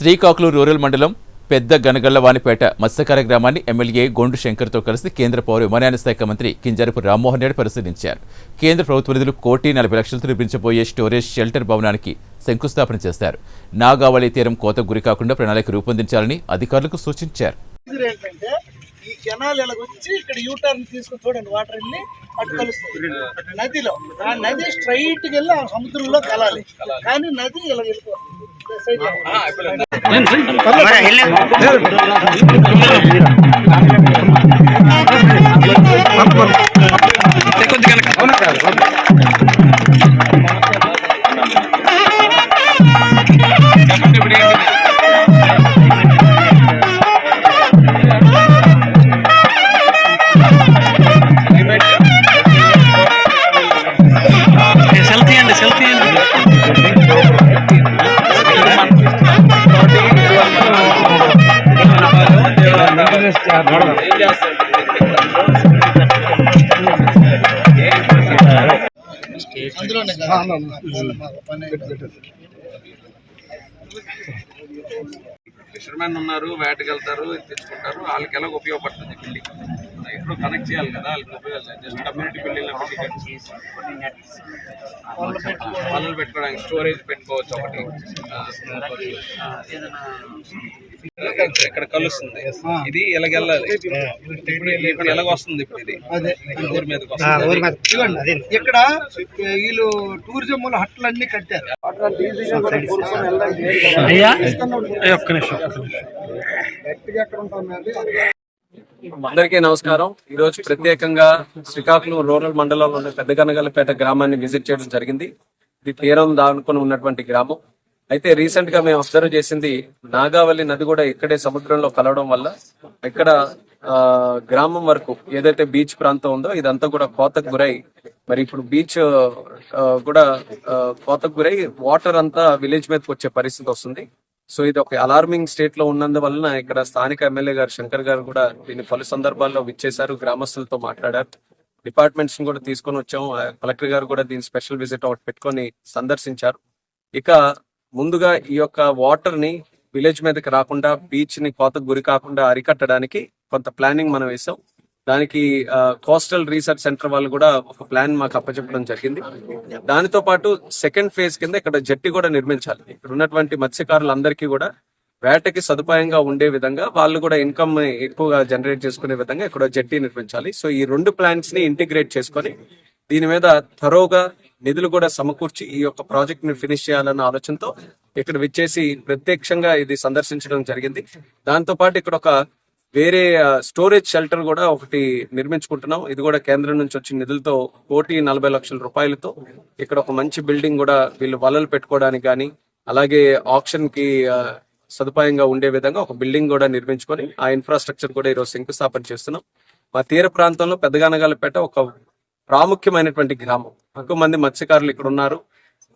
Srikakulam rural మండలం పెద్ద గనగళ్ళవానిపేట మత్స్యకార గ్రామాన్ని ఎమ్మెల్యే గొండు శంకర్తో కలిసి కేంద్ర పౌర విమానయాన శాఖ మంత్రి కింజరపు రామ్మోహన్ రెడ్డి పరిశీలించారు. కేంద్ర ప్రభుత్వ నిధులు కోటి నలభై లక్షలతో నిర్మించబోయే స్టోరేజ్ షెల్టర్ భవనానికి శంకుస్థాపన చేశారు. నాగావళి తీరం కోత గురి కాకుండా ప్రణాళిక రూపొందించాలని అధికారులకు సూచించారు. ఈ కెనాల్ వచ్చి ఇక్కడ యూటర్న్ తీసుకొని చూడండి వాటర్ అటు కలుస్తుంది. నదిలో. ఆ నది స్ట్రైట్గా వెళ్ళి ఆ సముద్రంలో కలాలి. కానీ నది ఇలా వెళ్ళిపోతుంది. இல்லை. ఫిషర్మెన్ ఉన్నారు వేటకెళ్తారు తెచ్చుకుంటారు. వాళ్ళకి ఎలా ఉపయోగపడుతుంది ఇప్పుడు కనెక్ట్ చేయాలి కదా వాళ్ళకి ఉపయోగాలు జస్ట్ కమ్యూనిటీ బిల్డింగ్ వాళ్ళు పెట్టుకోవడానికి స్టోరేజ్ పెట్టుకోవచ్చు ఒకటి. ఇక్కడ కలుస్తుంది ఇది ఎలాగెళ్ళాలి? ఇప్పుడు ఎలాగ వస్తుంది ఇప్పుడు ఇది? అదే. ఊరి మీదకి వస్తుంది. ఇదిగోండి. ఇక్కడ వీళ్ళు టూరిజం హట్లు అన్ని కట్టారు. అయ్యా. అయ్య, ఒక్క నిమిషం గట్టిగా ఎక్కడ ఉంటుంది అందరికీ నమస్కారం. ఈ రోజు ప్రత్యేకంగా శ్రీకాకుళం రూరల్ మండలంలోని పెద్దగనగలపేట గ్రామాన్ని విజిట్ చేయడం జరిగింది. ఇది తీరం దానుకొని ఉన్నటువంటి గ్రామం. అయితే రీసెంట్గా మేము అబ్జర్వ్ చేసింది నాగావళి నది కూడా ఇక్కడే సముద్రంలో కలవడం వల్ల ఇక్కడ ఆ, గ్రామం వరకు ఏదైతే బీచ్ ప్రాంతం ఉందో ఇదంతా కూడా కోతకు గురై మరి ఇప్పుడు బీచ్ కూడా కోతకు గురై వాటర్ అంతా విలేజ్ మీదకి వచ్చే పరిస్థితి వస్తుంది. సో ఇది ఒక అలార్మింగ్ స్టేట్లో ఉన్నందువలన ఇక్కడ స్థానిక ఎమ్మెల్యే గారు శంకర్ గారు కూడా దీన్ని పలు సందర్భాల్లో విచ్చేశారు గ్రామస్తులతో మాట్లాడారు. డిపార్ట్మెంట్స్ని కూడా తీసుకొని వచ్చాము. ఆ కలెక్టర్ గారు కూడా దీని స్పెషల్ విజిట్ ఒకటి పెట్టుకొని సందర్శించారు. ఇక ముందుగా ఈ యొక్క వాటర్ని విలేజ్ మీదకి రాకుండా బీచ్ని కోతకు గురి కాకుండా అరికట్టడానికి కొంత ప్లానింగ్ మనం వేసాం. దానికి కోస్టల్ రీసెర్చ్ సెంటర్ వాళ్ళు కూడా ఒక ప్లాన్ మాకు అప్పచెప్పడం జరిగింది. దానితో పాటు సెకండ్ ఫేజ్ కింద ఇక్కడ జట్టి కూడా నిర్మించాలి. ఇక్కడ ఉన్నటువంటి మత్స్యకారులందరికీ కూడా వేటకి సదుపాయంగా ఉండే విధంగా వాళ్ళు కూడా ఇన్కమ్ ఎక్కువగా జనరేట్ చేసుకునే విధంగా ఇక్కడ జట్టి నిర్మించాలి. సో ఈ రెండు ప్లాన్స్ని ఇంటిగ్రేట్ చేసుకొని దీని మీద థరోగా నిధులు కూడా సమకూర్చి ఈ యొక్క ప్రాజెక్ట్ని ఫినిష్ చేయాలన్న ఆలోచనతో ఇక్కడ విచ్చేసి ప్రత్యక్షంగా ఇది సందర్శించడం జరిగింది. దాంతో పాటు ఇక్కడ ఒక వేరే స్టోరేజ్ షెల్టర్ కూడా ఒకటి నిర్మించుకుంటున్నాం. ఇది కూడా కేంద్రం నుంచి వచ్చిన నిధులతో కోటి నలభై లక్షల రూపాయలతో ఇక్కడ ఒక మంచి బిల్డింగ్ కూడా వీళ్ళు వలలు పెట్టుకోవడానికి కానీ అలాగే ఆప్షన్కి సదుపాయంగా ఉండే విధంగా ఒక బిల్డింగ్ కూడా నిర్మించుకొని ఆ ఇన్ఫ్రాస్ట్రక్చర్ కూడా ఈరోజు శంకుస్థాపన చేస్తున్నాం. మా తీర ప్రాంతంలో పెద్దగానగాలపేట ఒక ప్రాముఖ్యమైనటువంటి గ్రామం. ఎక్కువ మంది మత్స్యకారులు ఇక్కడ ఉన్నారు.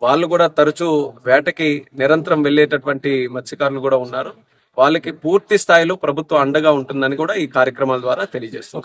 వాళ్ళు కూడా తరచూ వేటకి నిరంతరం వెళ్ళేటటువంటి మత్స్యకారులు కూడా ఉన్నారు. వాళ్ళకి పూర్తి స్థాయిలో ప్రభుత్వం అండగా ఉంటుందని కూడా ఈ కార్యక్రమాల ద్వారా తెలియజేస్తాం